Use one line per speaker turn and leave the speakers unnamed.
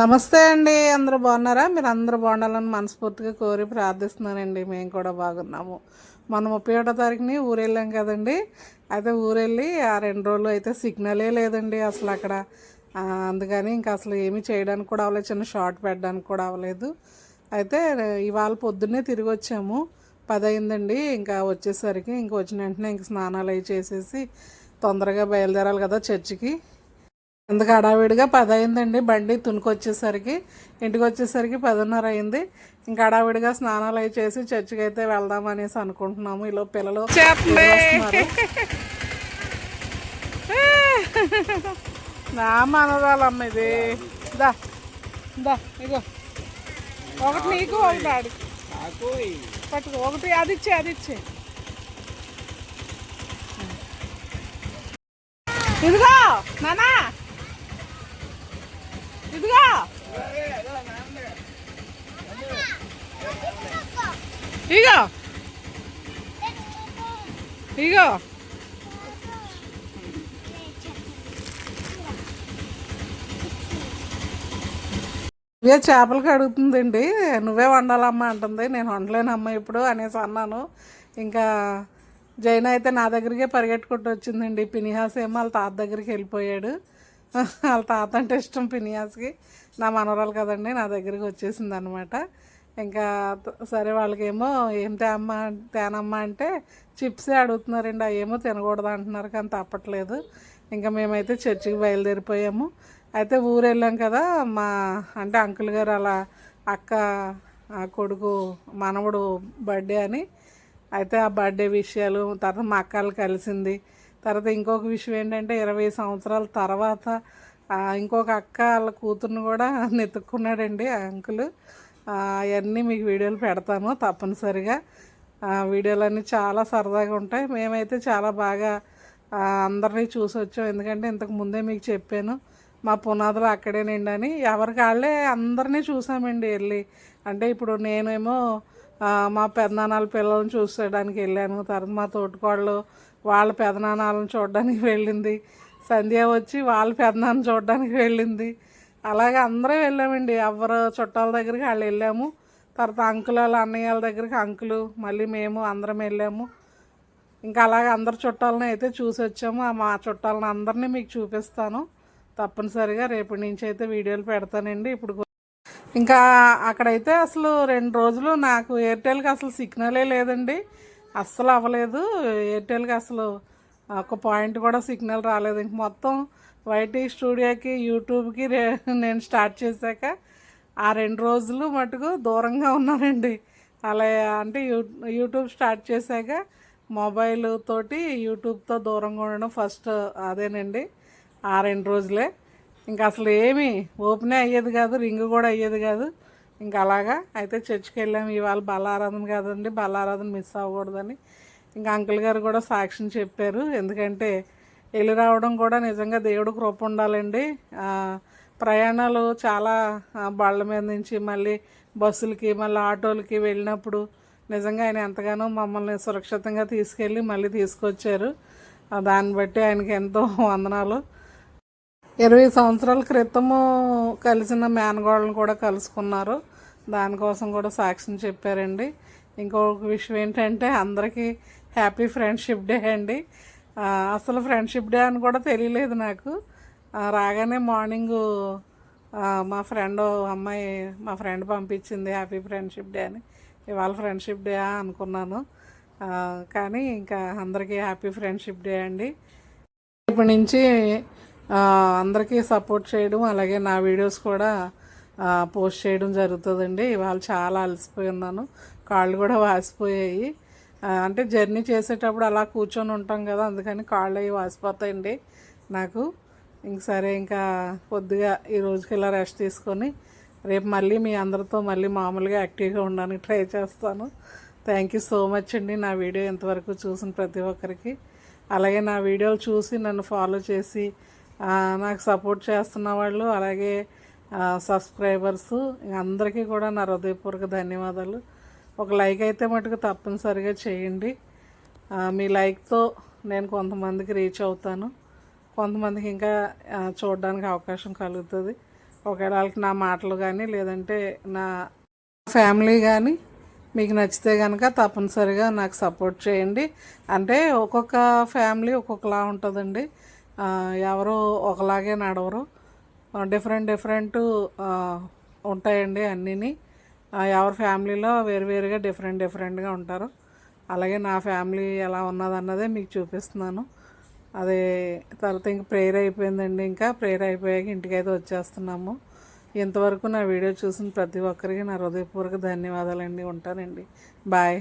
నమస్తే అండి అందరూ బాగున్నారా? మీరు అందరూ బాగుండాలని మనస్ఫూర్తిగా కోరి ప్రార్థిస్తున్నానండి. మేము కూడా బాగున్నాము. మనం ముప్పై ఒకటో తారీఖుని ఊరెళ్ళాం కదండి. అయితే ఊరెళ్ళి ఆ రెండు రోజులు అయితే సిగ్నలే లేదండి అసలు అక్కడ. అందుకని ఇంకా అసలు ఏమీ చేయడానికి కూడా అవ్వలేదు. చిన్న షార్ట్ పెట్టడానికి కూడా అవ్వలేదు. అయితే ఇవాళ పొద్దున్నే తిరిగి వచ్చాము. పది అయిందండి. ఇంకా వచ్చేసరికి ఇంక వచ్చిన వెంటనే ఇంక స్నానాలు అవి చేసేసి తొందరగా బయలుదేరాలి కదా చర్చికి. ఎందుకు హడావిడిగా పది అయిందండి బండి తునుకొచ్చేసరికి ఇంటికి వచ్చేసరికి పదిన్నర అయింది ఇంకా హడావిడిగా స్నానాలు అవి చేసి చర్చికి అయితే వెళ్దాం అనేసి అనుకుంటున్నాము ఇలా పిల్లలు. నా మనరాలమ్మ ఇది. దా దా ఇగో. ఒకటి నీకు ఒకటి పట్టుకో ఒకటి అది ఇచ్చే అది ఇచ్చే. ఇదిగో నానా ఇదిగా ఇగో ఇగో ఇవే చేపలు కడుగుతుందండి. నువ్వే వండాలమ్మా అంటుంది. నేను వండలేనమ్మా ఇప్పుడు అనేసి అన్నాను. ఇంకా జైన్ అయితే నా దగ్గరికే పరిగెట్టుకుంటూ వచ్చిందండి. పినిహాస్ ఏమో వాళ్ళ తాత దగ్గరికి వెళ్ళిపోయాడు. వాళ్ళ తాత అంటే ఇష్టం పినియాస్కి నా మనవరాలు కదండి నా దగ్గరికి వచ్చేసింది అనమాట ఇంకా సరే వాళ్ళకేమో ఏం తేమ్మ తేనమ్మ అంటే చిప్సే అడుగుతున్నారండి అవి ఏమో తినకూడదు అంటున్నారు కానీ తప్పట్లేదు. ఇంకా మేమైతే చర్చికి బయలుదేరిపోయాము. అయితే ఊరు వెళ్ళాం కదా మా అంటే అంకుల్ గారు అలా అక్క ఆ కొడుకు మనవడు బర్త్డే అని. అయితే ఆ బర్త్డే విషయాలు తర్వాత మా అక్కలు కలిసింది. తర్వాత ఇంకొక విషయం ఏంటంటే ఇరవై సంవత్సరాల తర్వాత ఇంకొక అక్క వాళ్ళ కూతుర్ని కూడా నెత్తుక్కున్నాడండి ఆ అంకుల్. అవన్నీ మీకు వీడియోలు పెడతాను తప్పనిసరిగా. వీడియోలన్నీ చాలా సరదాగా ఉంటాయి. మేమైతే చాలా బాగా అందరినీ చూసి వచ్చాం. ఎందుకంటే ఇంతకు ముందే మీకు చెప్పాను మా పునాదులు అక్కడేనండి అని. ఎవరికి వాళ్ళే అందరినీ చూసామండి వెళ్ళి. అంటే ఇప్పుడు నేనేమో మా పెదనాన్నల పిల్లల్ని చూసేయడానికి వెళ్ళాను. తర్వాత మా తోటికోళ్ళు వాళ్ళ పెదనాన్నలను చూడడానికి వెళ్ళింది. సంధ్య వచ్చి వాళ్ళ పెదనాన్న చూడడానికి వెళ్ళింది. అలాగే అందరం వెళ్ళామండి. ఎవరు చుట్టాల దగ్గరికి వాళ్ళు వెళ్ళాము. తర్వాత అంకుల్ వాళ్ళ అన్నయ్యల దగ్గరికి అంకులు మళ్ళీ మేము అందరం వెళ్ళాము. ఇంకా అలాగే అందరి చుట్టాలని అయితే చూసి వచ్చాము. ఆ మా చుట్టాలని అందరినీ మీకు చూపిస్తాను. తప్పనిసరిగా రేపటి నుంచి అయితే వీడియోలు పెడతానండి. ఇప్పుడు ఇంకా అక్కడైతే అసలు రెండు రోజులు నాకు ఎయిర్టెల్కి అసలు సిగ్నలే లేదండి. అస్సలు అవ్వలేదు. ఎయిర్టెల్కి అసలు ఒక పాయింట్ కూడా సిగ్నల్ రాలేదు. ఇంక మొత్తం వైటీ స్టూడియోకి యూట్యూబ్కి రే నేను స్టార్ట్ చేశాక ఆ రెండు రోజులు మటుకు దూరంగా ఉన్నానండి. అలా అంటే యూ యూట్యూబ్ స్టార్ట్ చేశాక మొబైల్ తోటి యూట్యూబ్తో దూరంగా ఉండడం ఫస్ట్ అదేనండి. ఆ రెండు రోజులే. ఇంకా అసలు ఏమీ ఓపెనే అయ్యేది కాదు రింగ్ కూడా అయ్యేది కాదు. ఇంకా అలాగా. అయితే చర్చికి వెళ్ళాము ఇవాళ బలారాధన కాదండి. బలారాధన మిస్ అవ్వకూడదని. ఇంకా అంకుల్ గారు కూడా సాక్ష్యం చెప్పారు. ఎందుకంటే వెళ్ళి రావడం కూడా నిజంగా దేవుడు కృప ఉండాలండి. ప్రయాణాలు చాలా ఆ, బళ్ళ మీద నుంచి మళ్ళీ బస్సులకి మళ్ళీ ఆటోలకి వెళ్ళినప్పుడు నిజంగా ఆయన ఎంతగానో మమ్మల్ని సురక్షితంగా తీసుకెళ్ళి మళ్ళీ తీసుకొచ్చారు. దాన్ని బట్టి ఆయనకి ఎంతో వందనాలు. ఇరవై సంవత్సరాల క్రితము కలిసిన మేనగోళ్ళను కూడా కలుసుకున్నారు. దానికోసం కూడా సాక్ష్యం చెప్పారండి. ఇంకొక విషయం ఏంటంటే అందరికీ హ్యాపీ ఫ్రెండ్షిప్ డే అండి. అసలు ఫ్రెండ్షిప్ డే అని కూడా తెలియలేదు నాకు. రాగానే మార్నింగు మా ఫ్రెండ్ అమ్మాయి మా ఫ్రెండ్ పంపించింది హ్యాపీ ఫ్రెండ్షిప్ డే అని. ఇవాళ ఫ్రెండ్షిప్ డే అనుకున్నాను. కానీ ఇంకా అందరికీ హ్యాపీ ఫ్రెండ్షిప్ డే అండి. ఇప్పటి నుంచి అందరికీ సపోర్ట్ చేయడం అలాగే నా వీడియోస్ కూడా పోస్ట్ చేయడం జరుగుతుందండి. ఇవాళ చాలా అలసిపోయి ఉన్నాను కాళ్ళు కూడా వాసిపోయాయి. అంటే జర్నీ చేసేటప్పుడు అలా కూర్చొని ఉంటాం కదా అందుకని కాళ్ళు అవి వాసిపోతాయండి నాకు. ఇంక సరే ఇంకా కొద్దిగా ఈ రోజుకి ఇలా రెస్ట్ తీసుకొని రేపు మళ్ళీ మీ అందరితో మళ్ళీ మామూలుగా యాక్టివ్గా ఉండడానికి ట్రై చేస్తాను. థ్యాంక్ యూ సో మచ్ అండి నా వీడియో ఇంతవరకు చూసిన ప్రతి ఒక్కరికి. అలాగే నా వీడియోలు చూసి నన్ను ఫాలో చేసి నాకు సపోర్ట్ చేస్తున్న వాళ్ళు అలాగే సబ్స్క్రైబర్స్ అందరికీ కూడా నా హృదయపూర్వక ధన్యవాదాలు. ఒక లైక్ అయితే మటుకు తప్పనిసరిగా చేయండి. మీ లైక్తో నేను కొంతమందికి రీచ్ అవుతాను. కొంతమందికి ఇంకా చూడడానికి అవకాశం కలుగుతుంది. ఒకవేళ వాళ్ళకి నా మాటలు కానీ లేదంటే నా ఫ్యామిలీ కానీ మీకు నచ్చితే కనుక తప్పనిసరిగా నాకు సపోర్ట్ చేయండి. అంటే ఒక్కొక్క ఫ్యామిలీ ఒక్కొక్కలా ఉంటుందండి. ఎవరు ఒకలాగే నడవరు. డిఫరెంట్ డిఫరెంట్ ఉంటాయండి అన్నీని. ఎవరి ఫ్యామిలీలో వేరువేరుగా డిఫరెంట్ డిఫరెంట్గా ఉంటారు. అలాగే నా ఫ్యామిలీ ఎలా ఉన్నదన్నదే మీకు చూపిస్తున్నాను. అదే తర్వాత ఇంక ప్రేయర్ అయిపోయిందండి ఇంకా. ప్రేయర్ అయిపోయాక ఇంటికైతే వచ్చేస్తున్నాము. ఇంతవరకు నా వీడియో చూసిన ప్రతి ఒక్కరికి నా హృదయపూర్వక ధన్యవాదాలండి. ఉంటానండి. బాయ్.